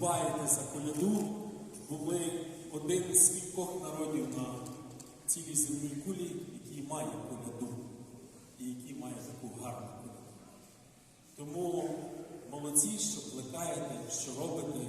дбаєте за коляду, бо ми один з кількох народів на цілій земній кулі, який має коляду і який має таку гарну коляду. Тому молодці, що плекаєте, що робите.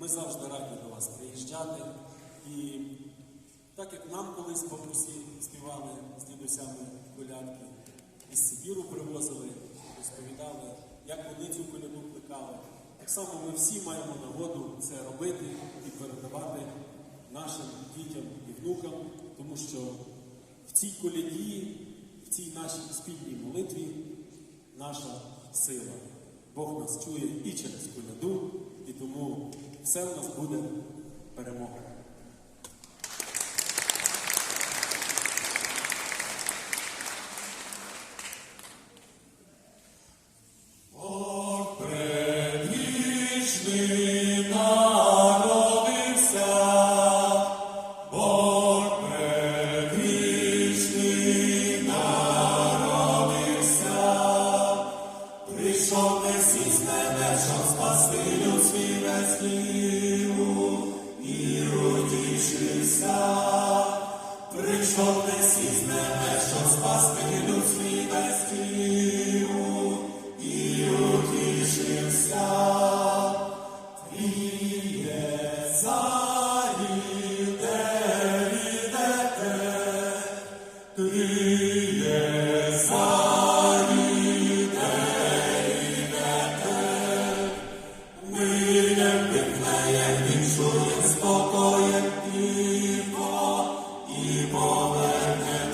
Ми завжди раді до вас приїжджати. І так як нам колись бабусі співали з дідусями колядки, із Сибіру привозили, розповідали, як вони цю коляду плекали. Так само ми всі маємо нагоду це робити і передавати нашим дітям і внукам, тому що в цій коляді, в цій нашій спільній молитві наша сила. Бог нас чує і через коляду, і тому все в нас буде перемога. Прийшов Месій з небес, щоб спасти люд свій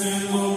blessing, Lord.